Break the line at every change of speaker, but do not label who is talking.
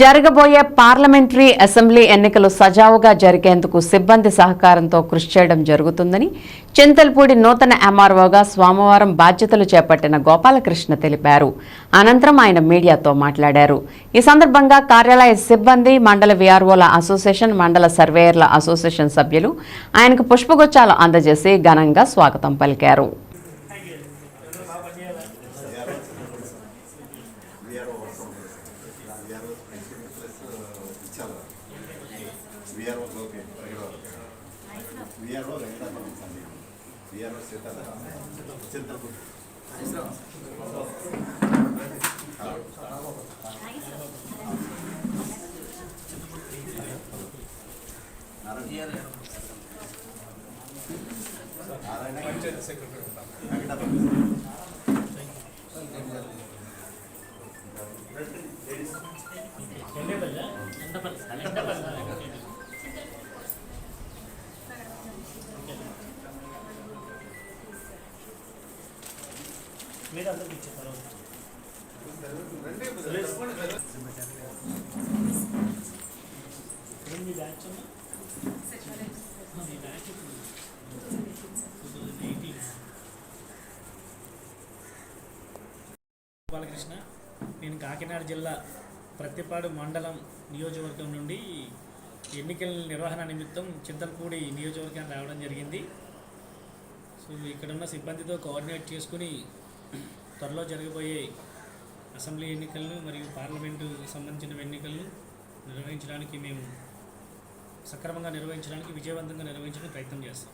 జరగబోయే parliamentary assembly ఎన్నికలు సజావుగా జరిగేందుకు సిబ్బంది సహకారంతో కృషి చేయడం జరుగుతుందని చింతల్పూడి నూతన ఎంఆర్ఓగా సోమవారం బాధ్యతలు చేపట్టిన గోపాలకృష్ణ తెలిపారు. అనంతరం ఆయన మీడియాతో మాట్లాడారు. ఈ సందర్భంగా కార్యాలయ సిబ్బంది మండల విఆర్ఓల అసోసియేషన్ మండల సర్వేయర్ల అసోసియేషన్ సభ్యులు ఆయనకు పుష్పగుచ్చాలు అందజేసి ఘనంగా స్వాగతం పలికారు.
విఆర్ఓ వర్క్ ఉంటుంది ప్రిన్సిపల్ ప్లస్ ఇచ్చారు విఆర్ఓ ఓకే విఆర్ఓ వెంకటాపురం సంది విఆర్ఓ సీతాల చింతపూర్ నారాయణ వెంకటాపురం
మీరు అందరికి ఇచ్చారు మీ బ్యాచ్ అమ్మా మీ బ్యాచ్ ఇప్పుడు టూ థౌజండ్ ఎయిటీన్ బాలకృష్ణ నేను కాకినాడ జిల్లా ప్రత్తిపాడు మండలం నియోజకవర్గం నుండి ఎన్నికల నిర్వహణ నిమిత్తం చింతలపూడి నియోజకవర్గానికి రావడం జరిగింది. సో ఇక్కడ ఉన్న సిబ్బందితో కోఆర్డినేట్ చేసుకుని త్వరలో జరగబోయే అసెంబ్లీ ఎన్నికలను మరియు పార్లమెంటు సంబంధించిన ఎన్నికలను నిర్వహించడానికి మేము సక్రమంగా నిర్వహించడానికి విజయవంతంగా నిర్వహించడానికి ప్రయత్నం చేస్తాం.